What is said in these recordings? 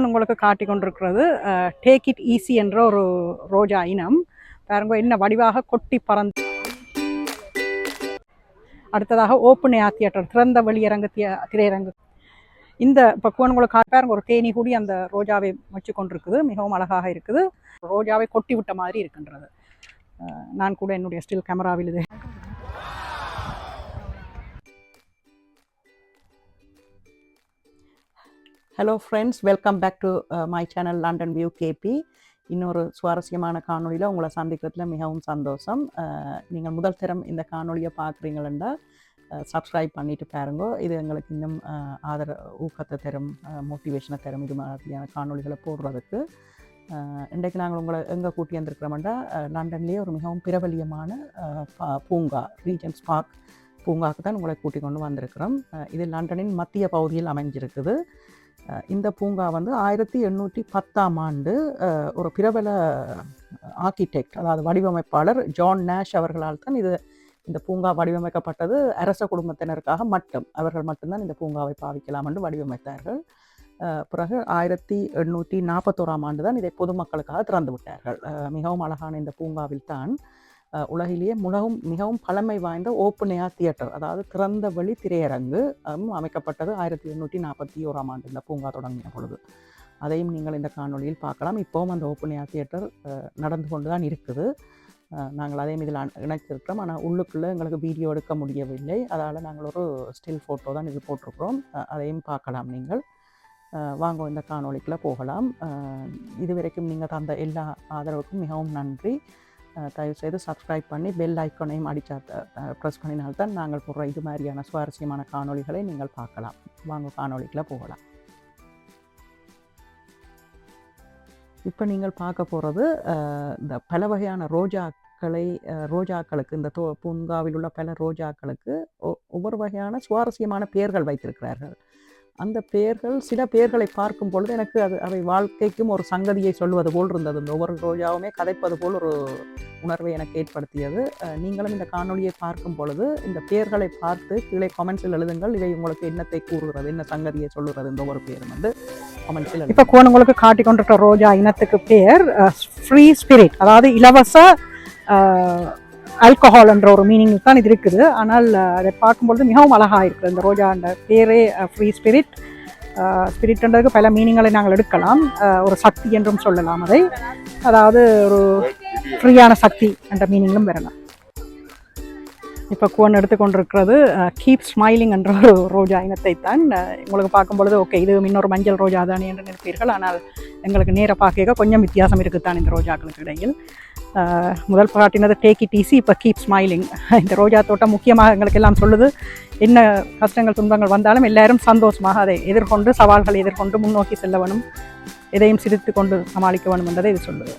இப்போ உங்களுக்கு காட்டி கொண்டிருக்கிறது டேக் இட் ஈஸி என்ற ஒரு ரோஜா இனம். பாருங்க என்ன வடிவாக கொட்டி பறந்து. அடுத்ததாக ஓப்பன் ஏர் தியேட்டர் திறந்த வெளியரங்கு திரையரங்கு. இந்த இப்போ உங்களுக்கு பாருங்க ஒரு தேனி கூடி அந்த ரோஜாவை வச்சு கொண்டிருக்குது மிகவும் அழகாக இருக்குது. ரோஜாவை கொட்டி விட்ட மாதிரி இருக்கின்றது. நான் கூட என்னுடைய ஸ்டில் கேமராவில் இது hello friends welcome back to my channel London view KP இன்னொரு சுவாரஸ்யமான காணொலியில் உங்களை சந்திக்கிறதுல மிகவும் சந்தோஷம். நீங்கள் முதல் தரம் இந்த காணொலியை பார்க்குறீங்களா சப்ஸ்கிரைப் பண்ணிட்டு பாருங்க. இது எங்களுக்கு இன்னும் ஆதர ஊக்கத்தை தரும் மோட்டிவேஷனை தரும் இது மாதிரியான காணொலிகளை போடுறதுக்கு. இன்றைக்கு நாங்கள் உங்களை எங்கே கூட்டி வந்திருக்கிறோம்டா லண்டன்லேயே ஒரு மிகவும் பிரபலியமான பா- பூங்கா ரீஜன்ஸ் பார்க் பூங்காவுக்கு தான் உங்களை கூட்டிக் கொண்டு வந்திருக்கிறோம். இது லண்டனின் மத்திய பகுதியில் அமைஞ்சிருக்குது. இந்த பூங்கா வந்து ஆயிரத்தி எண்ணூற்றி பத்தாம் ஆண்டு ஒரு பிரபல ஆர்கிடெக்ட் அதாவது வடிவமைப்பாளர் ஜான் நேஷ் அவர்களால் தான் இது இந்த பூங்கா வடிவமைக்கப்பட்டது. அரச குடும்பத்தினருக்காக மட்டும் அவர்கள் மட்டும்தான் இந்த பூங்காவை பாவிக்கலாம் என்று வடிவமைத்தார்கள். பிறகு ஆயிரத்தி எண்ணூற்றி நாற்பத்தோராம் ஆண்டு தான் இதை பொதுமக்களுக்காக திறந்து விட்டார்கள். மிகவும் அழகான இந்த பூங்காவில் தான் உலகிலேயே மிகவும் மிகவும் பழமை வாய்ந்த ஓப்பன் ஏர் தியேட்டர். அதாவது திறந்த வழி திரையரங்கு. அமைக்கப்பட்டது ஆயிரத்தி எண்ணூற்றி நாற்பத்தி ஓராம் ஆண்டு இந்த பூங்கா தொடங்கிய பொழுது. அதையும் நீங்கள் இந்த காணொலியில் பார்க்கலாம். இப்போவும் அந்த ஓப்பன் ஏர் தியேட்டர் நடந்து கொண்டு தான் இருக்குது நாங்கள் அதையும் இதில் இணைச்சிருக்கிறோம் ஆனால் உள்ளுக்குள்ளே எங்களுக்கு வீடியோ எடுக்க முடியவில்லை. அதால் நாங்கள் ஒரு ஸ்டில் ஃபோட்டோ தான் இது போட்டிருக்கிறோம். அதையும் பார்க்கலாம் நீங்கள். வாங்கோ வாங்க இந்த காணொளிக்குள்ளே போகலாம். இதுவரைக்கும் நீங்கள் தந்த எல்லா ஆதரவுக்கும் மிகவும் நன்றி. தயவுசெய்து சப்ஸ்கிரைப் பண்ணி பெல் ஐக்கோனையும் அடிச்சா ப்ரெஸ் பண்ணினால்தான் நாங்கள் போடுற இது மாதிரியான சுவாரஸ்யமான காணொளிகளை நீங்கள் பார்க்கலாம். வாங்க காணொலிகளை போகலாம். இப்போ நீங்கள் பார்க்க போகிறது இந்த பல வகையான ரோஜாக்களை ரோஜாக்களுக்கு இந்த தோ பூங்காவில் உள்ள பல ரோஜாக்களுக்கு ஒ- ஒவ்வொரு வகையான சுவாரஸ்யமான பெயர்கள் வைத்திருக்கிறார்கள். அந்த பெயர்கள் சில பெயர்களை பார்க்கும் பொழுது எனக்கு அது அவை வாழ்க்கைக்கும் ஒரு சங்கதியை சொல்வது போல் இருந்தது. இந்த ஒவ்வொரு ரோஜாவுமே கதைப்பது போல் ஒரு உணர்வை எனக்கு ஏற்படுத்தியது. நீங்களும் இந்த காணொலியை பார்க்கும் பொழுது இந்த பெயர்களை பார்த்து கீழே கமெண்ட்ஸில் எழுதுங்கள். இவை உங்களுக்கு என்னத்தை கூறுகிறது என்ன சங்கதியை சொல்லுகிறது இந்த ஒவ்வொரு பேரும் வந்து கமெண்ட்ஸில் இப்போ கோணங்களுக்கு காட்டி கொண்டிருக்கிற ரோஜா இனத்துக்கு பேர் ஃப்ரீ ஸ்பிரிட் அதாவது இலவச ஆல்கஹால் என்ற ஒரு மீனிங் தான் இது இருக்குது. ஆனால் அதை பார்க்கும்பொழுது மிகவும் அழகாக இருக்குது. இந்த ரோஜா அந்த பேரே ஃப்ரீ ஸ்பிரிட் ஸ்பிரிட்ன்றதுக்கு பல மீனிங்களை நாங்கள் எடுக்கலாம். ஒரு சக்தி என்றும் சொல்லலாம் அதை. அதாவது ஒரு ஃப்ரீயான சக்தி என்ற மீனிங்கும் வரலாம். இப்போ கோன் எடுத்துக்கொண்டிருக்கிறது கீப் ஸ்மைலிங் என்ற ஒரு ரோஜா இனத்தை தான் உங்களுக்கு பார்க்கும்பொழுது ஓகே இது இன்னொரு மஞ்சள் ரோஜா தானே என்று நினைப்பீர்கள். ஆனால் எங்களுக்கு நேர பார்க்க கொஞ்சம் வித்தியாசம் இருக்குத்தான் இந்த ரோஜாக்களுக்கு இடையில். முதல் பாட்டினது டேக் இட் ஈஸி இப்போ கீப் ஸ்மைலிங் இந்த ரோஜா தோட்டம் முக்கியமாக எங்களுக்கு எல்லாம் சொல்லுது என்ன கஷ்டங்கள் துன்பங்கள் வந்தாலும் எல்லாரும் சந்தோஷமாக அதை எதிர்கொண்டு சவால்களை எதிர்கொண்டு முன்னோக்கி செல்ல வேணும் எதையும் சிரித்து கொண்டு சமாளிக்க வேணும் என்பதை இது சொல்லுது.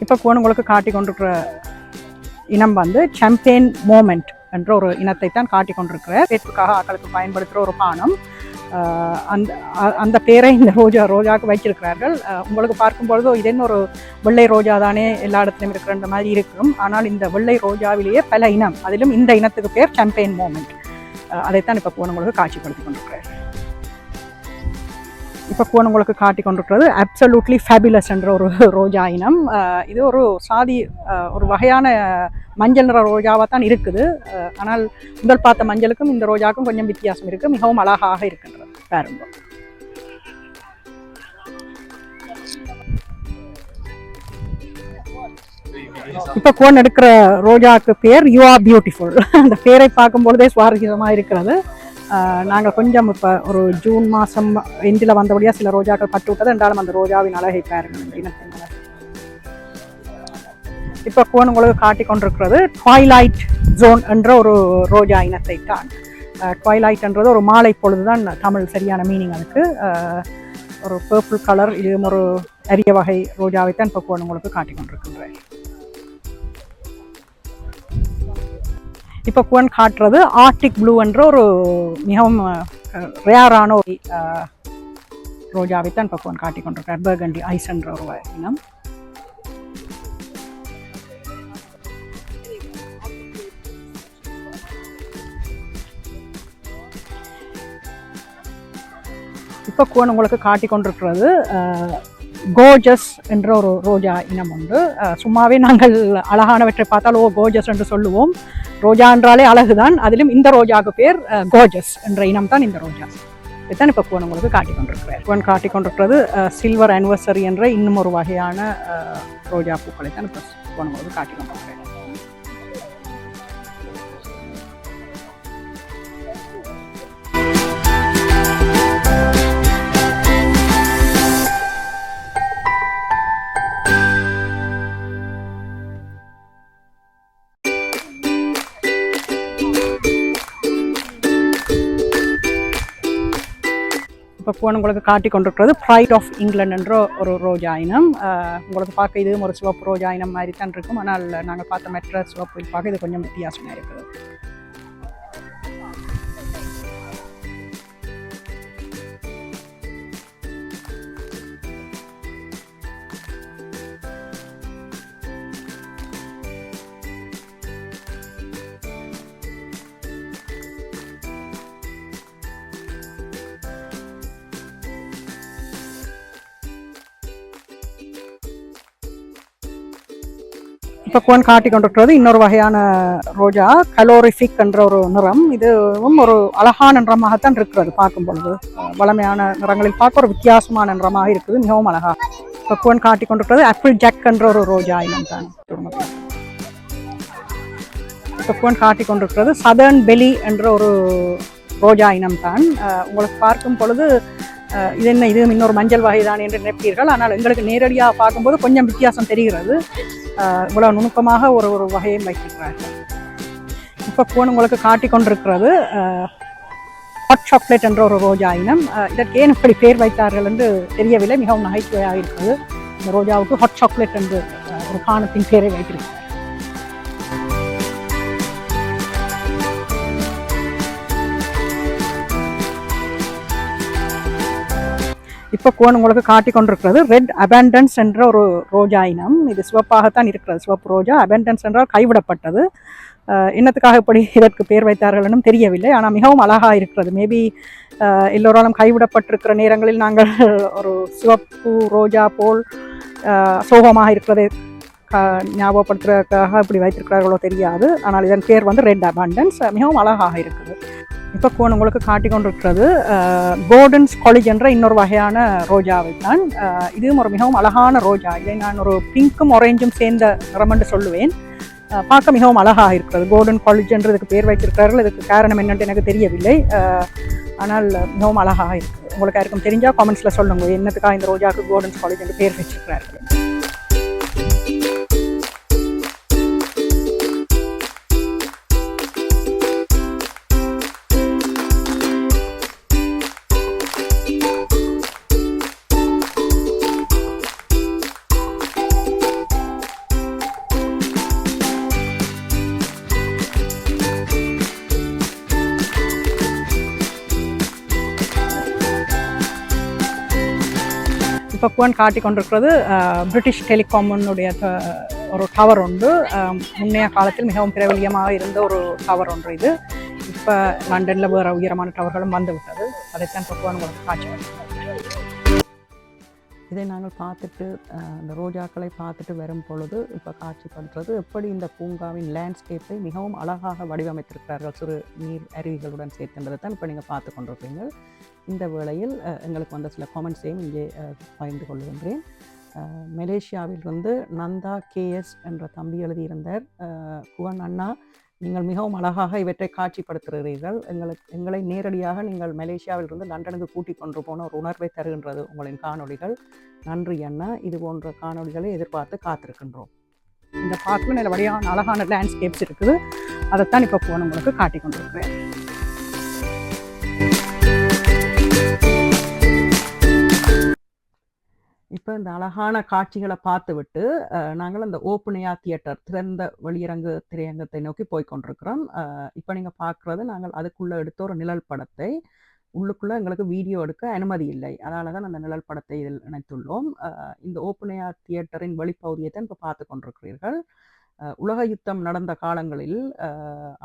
இப்போ கோணுங்களுக்கு காட்டி கொண்டிருக்கிற இனம் வந்து சாம்பேன் மோமெண்ட் என்ற ஒரு இனத்தை தான் காட்டி கொண்டிருக்கிற பேச்சுக்காக ஆக்களுக்கு பயன்படுத்துகிற ஒரு பானம். அந்த அ- அந்த பேரை இந்த ரோஜா ரோஜாவுக்கு வைச்சிருக்கிறார்கள் உங்களுக்கு பார்க்கும்பொழுது இது என்ன ஒரு வெள்ளை ரோஜா தானே எல்லா இடத்துலையும் இருக்கிற மாதிரி இருக்கும். ஆனால் இந்த வெள்ளை ரோஜாவிலேயே பல இனம் அதிலும் இந்த இனத்துக்கு பேர் சாம்பேன் மோமெண்ட் அதைத்தான் இப்போ போனவங்களுக்கு காட்சிப்படுத்தி கொண்டிருக்கிறார்கள் இப்போ உங்களுக்கு காட்டி கொண்டிருக்கிறது அப்சல்யூட்லி ஃபேபிலஸ் என்ற ஒரு ரோஜா இனம். இது ஒரு சாதி ஒரு வகையான மஞ்சள் நிற ரோஜாவாக தான் இருக்குது ஆனால் முதல் பார்த்த மஞ்சளுக்கும் இந்த ரோஜாவுக்கும் கொஞ்சம் வித்தியாசம் இருக்குது மிகவும் அழகாக இருக்கின்றது. பாருங்க. இப்போ கோன் எடுக்கிற ரோஜாவுக்கு பேர் யூ ஆர் பியூட்டிஃபுல் அந்த பேரை பார்க்கும் பொழுதே சுவாரஸ்யமாக இருக்கிறது. நாங்கள் கொஞ்சம் இப்போ ஒரு ஜூன் மாதம் எண்டில் வந்தபடியாக சில ரோஜாக்கள் பட்டு விட்டது. என்றாலும் அந்த ரோஜாவின் அழகை பாருங்கள். இனத்தின் இப்போ கோணுங்களுக்கு காட்டிக்கொண்டிருக்கிறது காட்டி கொண்டிருக்கிறது ஜோன் என்ற ஒரு ரோஜா இனத்தை தான். ட்வாய்லைட்ன்றது ஒரு மாலை பொழுது தான் தமிழ் சரியான மீனிங் அதுக்கு. ஒரு பர்பிள் கலர் இதுவும் ஒரு அரிய வகை ரோஜாவை தான் இப்போ கோணுங்களுக்கு உங்களுக்கு காட்டி கொண்டிருக்கின்றேன் இப்போ குவன் காட்டுறது ஆர்டிக் ப்ளூ என்ற ஒரு மிகவும் ரேரான ஒரு அஹ், ரோஜாவை தான் இப்போ குவன் காட்டி கொண்டிருக்கார் பர்கண்டி ஐஸ் என்ற ஒரு இனம். இப்போ குவன் உங்களுக்கு காட்டி கொண்டிருக்கிறது கோஜஸ் என்ற ஒரு ரோஜா இனம் உண்டு. சும்மாவே நாங்கள் அழகானவற்றை பார்த்தால் ஓ கோஜஸ் என்று சொல்லுவோம். ரோஜா என்றாலே அழகுதான். அதிலும் இந்த ரோஜாவுக்கு பேர் கோஜஸ் என்ற இனம் தான் இந்த ரோஜா. இதுதான் இப்போ கூவன் உங்களுக்கு காட்டி கொண்டிருக்கிறார் கூவன் காட்டி கொண்டிருக்கிறது சில்வர் ஆனிவர்சரி என்ற இன்னும் ஒரு வகையான ரோஜா பூக்களை தான் இப்போ கூவன் உங்களுக்கு காட்டி கொண்டிருக்கிறேன் இப்போ போன உங்களுக்கு காட்டி கொண்டிருக்கிறது ப்ரைட் ஆஃப் இங்கிலாந்து என்ற ஒரு ரோஜா இனம். உங்களுக்கு பார்க்க இதுவும் ஒரு சிவப்பு ரோஜா இனம் மாதிரி தான் இருக்கும். ஆனால் நாங்கள் பார்த்த மற்ற சிவப்பு பார்க்க இது கொஞ்சம் வித்தியாசமாக இருக்குது. இப்போ கோன் காட்டி கொண்டிருக்கிறது இன்னொரு வகையான ரோஜா கலோரிஃபிக் என்ற ஒரு நிறம். இதுவும் ஒரு அழகான நிறமாகத்தான் இருக்கிறது பார்க்கும் பொழுது வளமையான நிறங்களில் பார்க்க ஒரு வித்தியாசமான நிறமாக இருக்குது மிகவும் அழகா. இப்போ கோன் காட்டி கொண்டிருக்கிறது ஆப்பிள் ஜாக் என்ற ஒரு ரோஜா இனம் தான். இப்போ கோன் காட்டி கொண்டிருக்கிறது சதர்ன் பெலி என்ற ஒரு ரோஜா இனம் தான். உங்களுக்கு பார்க்கும் பொழுது இது என்ன இது இன்னொரு மஞ்சள் வகைதான் என்று நினைப்பீர்கள். ஆனால் எங்களுக்கு நேரடியாக பார்க்கும்போது கொஞ்சம் வித்தியாசம் தெரிகிறது. இவ்வளோ நுணுக்கமாக ஒரு ஒரு வகையும் வைத்திருக்கிறார்கள். இப்போ ஃபோன் உங்களுக்கு காட்டி கொண்டிருக்கிறது. ஹாட் சாக்லேட் என்ற ஒரு ரோஜா இனம். இதற்கு ஏன் இப்படி பேர் வைத்தார்கள் என்று தெரியவில்லை. மிகவும் நகைச்சுவையாக இருக்கிறது. இந்த ரோஜாவுக்கு ஹாட் சாக்லேட் என்று ஒரு பானத்தின் பேரை வைக்கிறேன் இப்போ கோன் உங்களுக்கு காட்டி கொண்டிருக்கிறது. ரெட் அபேண்டன்ஸ் என்ற ஒரு ரோஜா இனம். இது சிவப்பாகத்தான் இருக்கிறது. சிவப்பு ரோஜா. அபேண்டன்ஸ் என்றால் கைவிடப்பட்டது. இன்னத்துக்காக இப்படி இதற்கு பேர் வைத்தார்கள்னும் தெரியவில்லை. ஆனால் மிகவும் அழகாக இருக்கிறது. மேபி எல்லோராலும் கைவிடப்பட்டிருக்கிற நேரங்களில் நாங்கள் ஒரு சிவப்பு ரோஜா போல் சோகமாக இருக்கிறதை க ஞாபகப்படுத்துறதுக்காக இப்படி வைத்திருக்கிறார்களோ தெரியாது. ஆனால் இதன் பேர் வந்து ரெட் அபாண்டன்ஸ் மிகவும் அழகாக இருக்குது. இப்போ கோன் உங்களுக்கு காட்டி கொண்டிருக்கிறது கோல்டன்ஸ் காலேஜ் என்ற இன்னொரு வகையான ரோஜாவை தான். இதுவும் ஒரு மிகவும் அழகான ரோஜா. இதை நான் ஒரு பிங்க்கும் ஒரேஞ்சும் சேர்ந்த நிறம் என்று சொல்லுவேன். பார்க்க மிகவும் அழகாக இருக்கிறது. கோல்டன் காலேஜ் என்று இதுக்கு பேர் வைத்திருக்கிறார்கள். இதுக்கு காரணம் என்னென்று எனக்கு தெரியவில்லை. ஆனால் மிகவும் அழகாக இருக்குது உங்களுக்கு யாருக்கும் தெரிஞ்சால் காமெண்ட்ஸில் சொல்லுங்க. என்னத்துக்காக இந்த ரோஜாவுக்கு கோல்டன்ஸ் காலேஜ் என்று பேர் வச்சிருக்கிறார்கள்? இப்போ காட்டி கொண்டிருக்கிறது பிரிட்டிஷ் டெலிகாமுடைய ஒரு டவர் உண்டு. முன்னைய காலத்தில் மிகவும் பிரபலியமாக இருந்த ஒரு டவர் ஒன்று இது. இப்போ லண்டனில் வேறு உயரமான டவர்களும் வந்துவிட்டது. அதைத்தான் இப்போ உங்களுக்கு காட்சி இதை நாங்கள் பார்த்துட்டு அந்த இந்த ரோஜாக்களை பார்த்துட்டு வரும் பொழுது இப்போ காட்சிப்படுத்துறது எப்படி இந்த பூங்காவின் லேண்ட்ஸ்கேப்பை மிகவும் அழகாக வடிவமைத்திருக்கிறார்கள். சிறு நீர் அருவிகளுடன் சேர்த்துன்றதை தான் இப்போ நீங்கள் பார்த்து கொண்டிருப்பீங்க. இந்த வேளையில் எங்களுக்கு வந்த சில காமெண்ட்ஸையும் இங்கே பகிர்ந்து கொள்கின்றேன். மலேசியாவில் மலேசியாவிலிருந்து நந்தா கேஎஸ் என்ற தம்பி எழுதியிருந்தார். குவன் அண்ணா நீங்கள் மிகவும் அழகாக இவற்றை காட்சிப்படுத்துகிறீர்கள். எங்களுக்கு எங்களை நேரடியாக நீங்கள் மலேசியாவிலிருந்து லண்டனுக்கு கூட்டிக் கொண்டு போன ஒரு உணர்வை தருகின்றது உங்களின் காணொளிகள். நன்றி அண்ணா. இது போன்ற காணொளிகளை எதிர்பார்த்து காத்திருக்கின்றோம். இந்த பார்க்கில் நல்ல வழியான அழகான லேண்ட்ஸ்கேப்ஸ் இருக்குது. அதைத்தான் இப்போ புவன் உங்களுக்கு காட்டி கொண்டிருக்கிறேன் இப்போ இந்த அழகான காட்சிகளை பார்த்துவிட்டு நாங்கள் அந்த ஓப்பனையா தியேட்டர் திறந்த வெளியரங்கு திரையங்கத்தை நோக்கி போய் கொண்டிருக்கிறோம் இப்போ நீங்கள் பார்க்குறது நாங்கள் அதுக்குள்ளே எடுத்த ஒரு நிழல் படத்தை உள்ளுக்குள்ளே எங்களுக்கு வீடியோ எடுக்க அனுமதி இல்லை. அதனால தான் அந்த நிழல் படத்தை இதில் இணைத்துள்ளோம். இந்த ஓப்பனையா தியேட்டரின் வெளிப்பகுதியை தான் இப்போ பார்த்து கொண்டிருக்கிறீர்கள். உலக யுத்தம் நடந்த காலங்களில்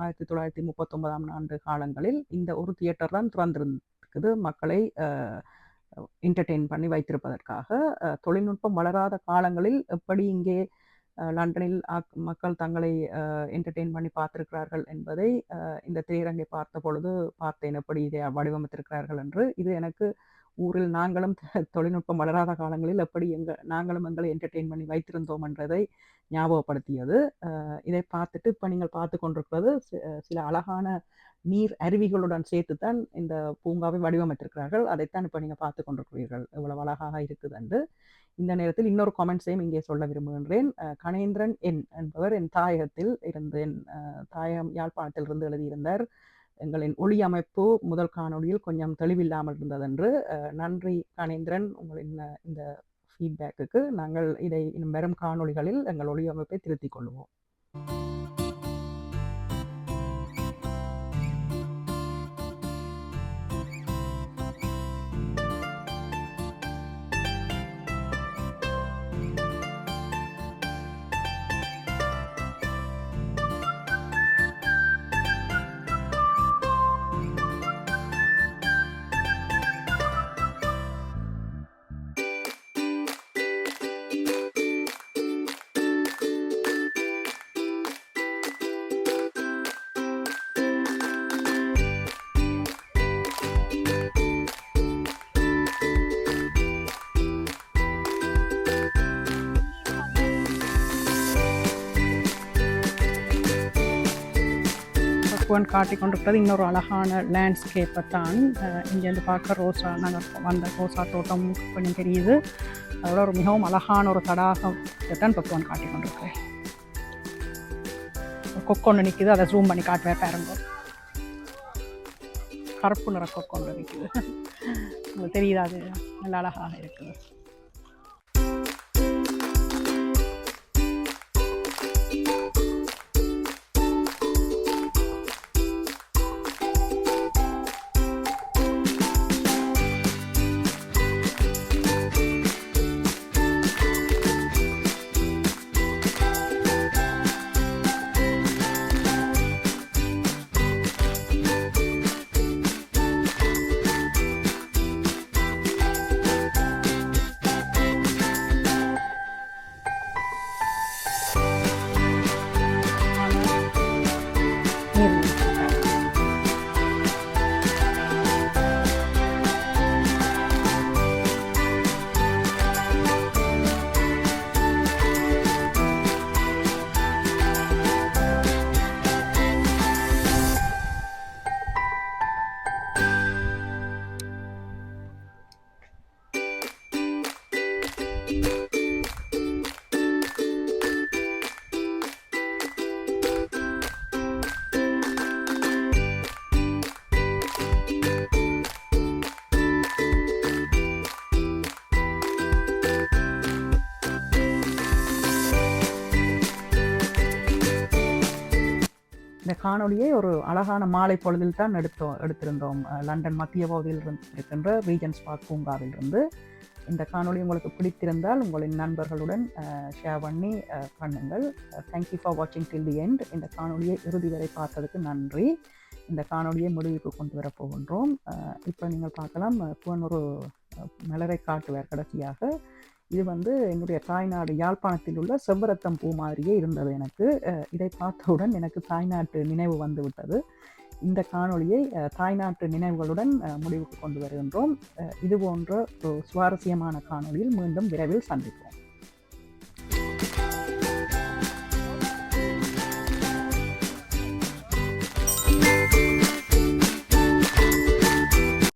ஆயிரத்தி தொள்ளாயிரத்தி முப்பத்தொன்பதாம் ஆண்டு காலங்களில் இந்த ஒரு தியேட்டர் தான் திறந்திருக்குது மக்களை என்டர்டெயின் பண்ணி வைத்திருப்பதற்காக தொழில்நுட்பம் வளராத காலங்களில் எப்படி இங்கே லண்டனில் மக்கள் தங்களை என்டர்டெயின் பண்ணி பார்த்திருக்கிறார்கள் என்பதை இந்த திரையரங்கை பார்த்த பொழுது பார்த்தேன். எப்படி இதை வடிவமைத்திருக்கிறார்கள் என்று. இது எனக்கு ஊரில் நாங்களும் தொழில்நுட்பம் வளராத காலங்களில் எப்படி எங்கள் நாங்களும் எங்களை என்டர்டெயின் பண்ணி வைத்திருந்தோம் என்றதை ஞாபகப்படுத்தியது இதை பார்த்துட்டு இப்போ நீங்கள் பார்த்து கொண்டிருக்கிறது சில அழகான நீர் அருவிகளுடன் சேர்த்துத்தான் இந்த பூங்காவை வடிவமைத்திருக்கிறார்கள். அதைத்தான் இப்போ நீங்கள் பார்த்து கொண்டிருக்கிறீர்கள். இவ்வளவு அழகாக இருக்குது என்று. இந்த நேரத்தில் இன்னொரு கமெண்ட்ஸையும் இங்கே சொல்ல விரும்புகின்றேன். கணேந்திரன் என் என்பவர் என் தாயகத்தில் இருந்து என் தாயகம் யாழ்ப்பாணத்தில் இருந்து எழுதியிருந்தார். எங்களின் ஒளி அமைப்பு முதல் காணொளியில் கொஞ்சம் தெளிவில்லாமல் இருந்ததென்று நன்றி கணேந்திரன் உங்களின் இந்த ஃபீட்பேக்குக்கு நாங்கள் இதை இன்னும் வெறும் காணொளிகளில் எங்கள் ஒளி அமைப்பை திருத்திக் கொள்வோம். ஒன் காட்டி கொண்டிருக்கிறது இன்னொரு அழகான லேண்ட்ஸ்கேப்பை தான். இங்கேருந்து பார்க்க ரோசா நாங்கள் வந்த ரோசா தோட்டம் கொஞ்சம் தெரியுது. அதோட ஒரு மிகவும் அழகான ஒரு தடாகம் தான் பக்குவன் காட்டி கொண்டிருக்கிறேன் ஒரு கொக்கு ஒன்று நிற்கிது அதை ஜூம் பண்ணி காட்டுவேன் பாருங்க. கருப்பு நிற கொக்கு ஒன்று நிற்குது உங்களுக்கு தெரியுதா அது? நல்ல அழகாக இருக்குது. இந்த காணொலியை ஒரு அழகான மாலை பொழுதில் தான் எடுத்தோம் எடுத்திருந்தோம். லண்டன் மத்திய பகுதியில் இருந்து இருக்கின்ற ரீஜன்ஸ் பார்க் பூங்காவில் இருந்து இந்த காணொலி உங்களுக்கு பிடித்திருந்தால் உங்களின் நண்பர்களுடன் ஷேர் பண்ணி பண்ணுங்கள். தேங்க்யூ ஃபார் வாட்சிங் டில் தி எண்ட் இந்த காணொலியை இறுதி வரை பார்த்ததுக்கு நன்றி. இந்த காணொலியை முடிவுக்கு கொண்டு வரப்போகின்றோம் இப்போ நீங்கள் பார்க்கலாம் புவனூர் மலரை காட்டுவார் கடைசியாக. இது வந்து என்னுடைய தாய்நாடு யாழ்ப்பாணத்தில் உள்ள செவ்வரத்தம் பூ மாதிரியே இருந்தது எனக்கு. இதை பார்த்தவுடன் எனக்கு தாய்நாட்டு நினைவு வந்து விட்டது இந்த காணொளியை தாய்நாட்டு நினைவுகளுடன் முடிவுக்கு கொண்டு வருகின்றோம். இது போன்ற ஒரு சுவாரஸ்யமான காணொளியில் மீண்டும் விரைவில் சந்திப்போம்.